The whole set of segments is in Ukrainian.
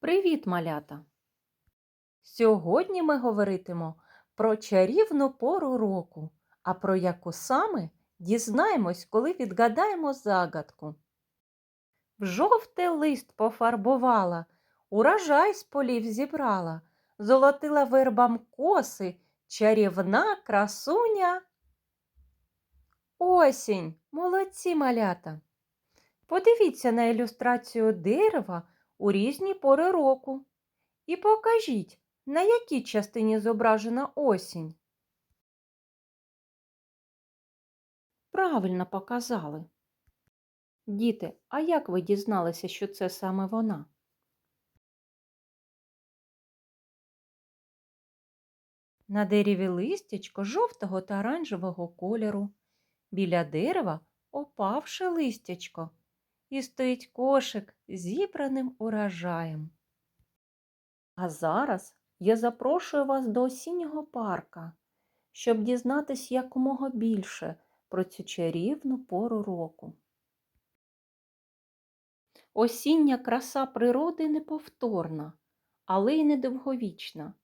Привіт, малята! Сьогодні ми говоритимо про чарівну пору року, а про яку саме дізнаємось, коли відгадаємо загадку. В жовте лист пофарбувала, урожай з полів зібрала, золотила вербам коси, чарівна красуня. Осінь! Молодці малята! Подивіться на ілюстрацію дерева у різні пори року. І покажіть, на якій частині зображена осінь. Правильно показали. Діти, а як ви дізналися, що це саме вона? На дереві листячко жовтого та оранжевого кольору. Біля дерева опавше листячко і стоїть кошик зібраним урожаєм. А зараз я запрошую вас до осіннього парка, щоб дізнатись якомога більше про цю чарівну пору року. Осіння краса природи неповторна, але й недовговічна.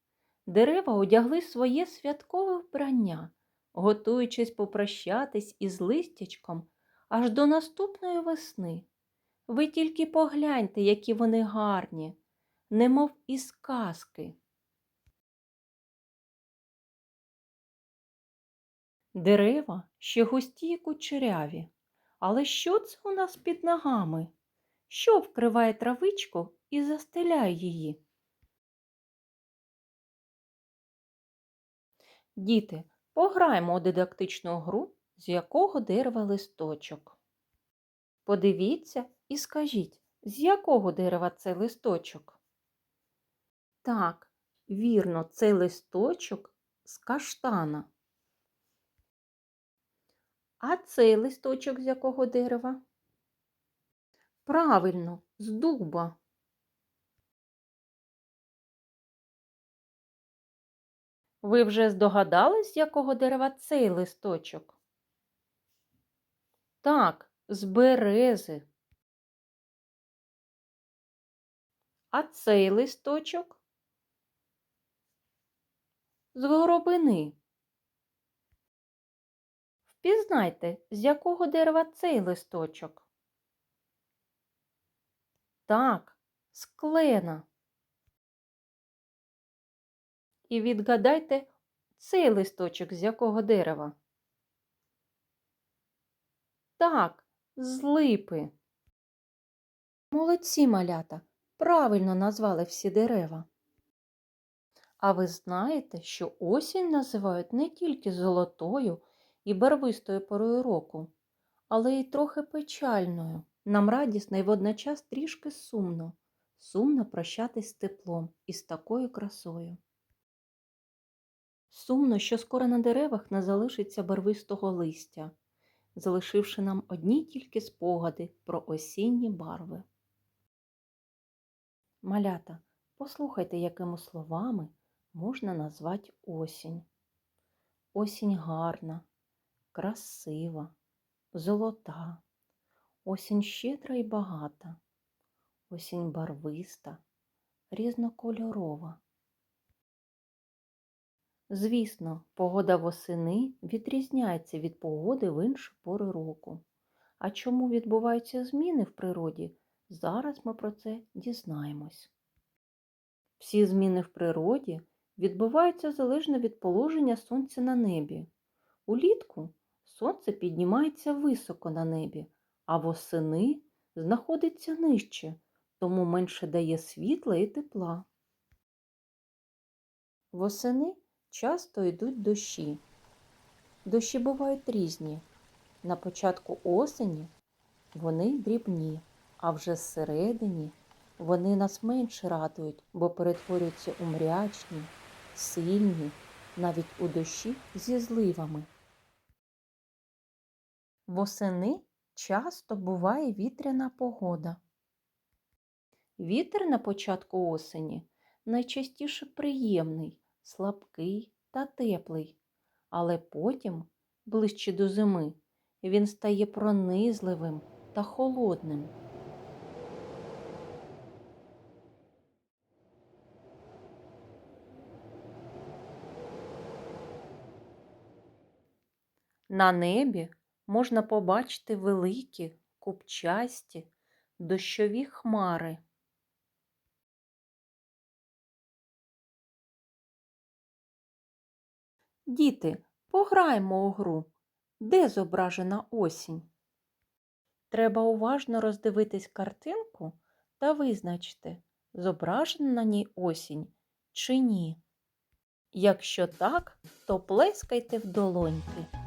Дерева одягли своє святкове вбрання, готуючись попрощатись із листячком аж до наступної весни. Ви тільки погляньте, які вони гарні, немов із казки. Дерева ще густі й кучеряві. Але що це у нас під ногами? Що вкриває травичку і застеляє її? Діти, пограємо у дидактичну гру, з якого дерева листочок. Подивіться і скажіть, з якого дерева цей листочок? Так, вірно, цей листочок з каштана. А цей листочок з якого дерева? Правильно, з дуба. Ви вже здогадались, з якого дерева цей листочок? Так, з берези. А цей листочок з горобини. Впізнайте, з якого дерева цей листочок. Так, з клена. І відгадайте цей листочок з якого дерева. Так, з липи. Молодці малята правильно назвали всі дерева. А ви знаєте, що осінь називають не тільки золотою і барвистою порою року, але й трохи печальною. Нам радісно і водночас трішки сумно, сумно прощатись з теплом і з такою красою. Сумно, що скоро на деревах не залишиться барвистого листя, залишивши нам одні тільки спогади про осінні барви. Малята, послухайте, якими словами можна назвати осінь. Осінь гарна, красива, золота, осінь щедра і багата, осінь барвиста, різнокольорова. Звісно, погода восени відрізняється від погоди в інші пори року. А чому відбуваються зміни в природі, зараз ми про це дізнаємось. Всі зміни в природі відбуваються залежно від положення сонця на небі. Улітку сонце піднімається високо на небі, а восени знаходиться нижче, тому менше дає світла і тепла. Восени часто йдуть дощі. Дощі бувають різні. На початку осені вони дрібні, а вже зсередині вони нас менше радують, бо перетворюються у мрячні, сильні, навіть у дощі зі зливами. Восени часто буває вітряна погода. Вітер на початку осені найчастіше приємний, слабкий та теплий, але потім, ближче до зими, він стає пронизливим та холодним. На небі можна побачити великі, купчасті, дощові хмари. Діти, пограємо у гру. Де зображена осінь? Треба уважно роздивитись картинку та визначити, зображена на ній осінь чи ні. Якщо так, то плескайте в долоньки.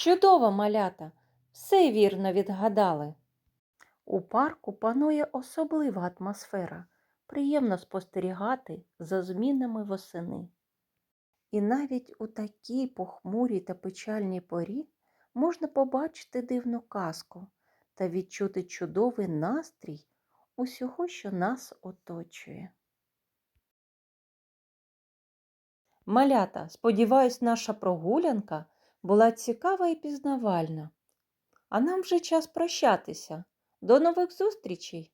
Чудово, малята! Все вірно відгадали. У парку панує особлива атмосфера. Приємно спостерігати за змінами восени. І навіть у такій похмурій та печальній порі можна побачити дивну казку та відчути чудовий настрій усього, що нас оточує. Малята, сподіваюсь, наша прогулянка була цікава і пізнавальна. А нам вже час прощатися. До нових зустрічей!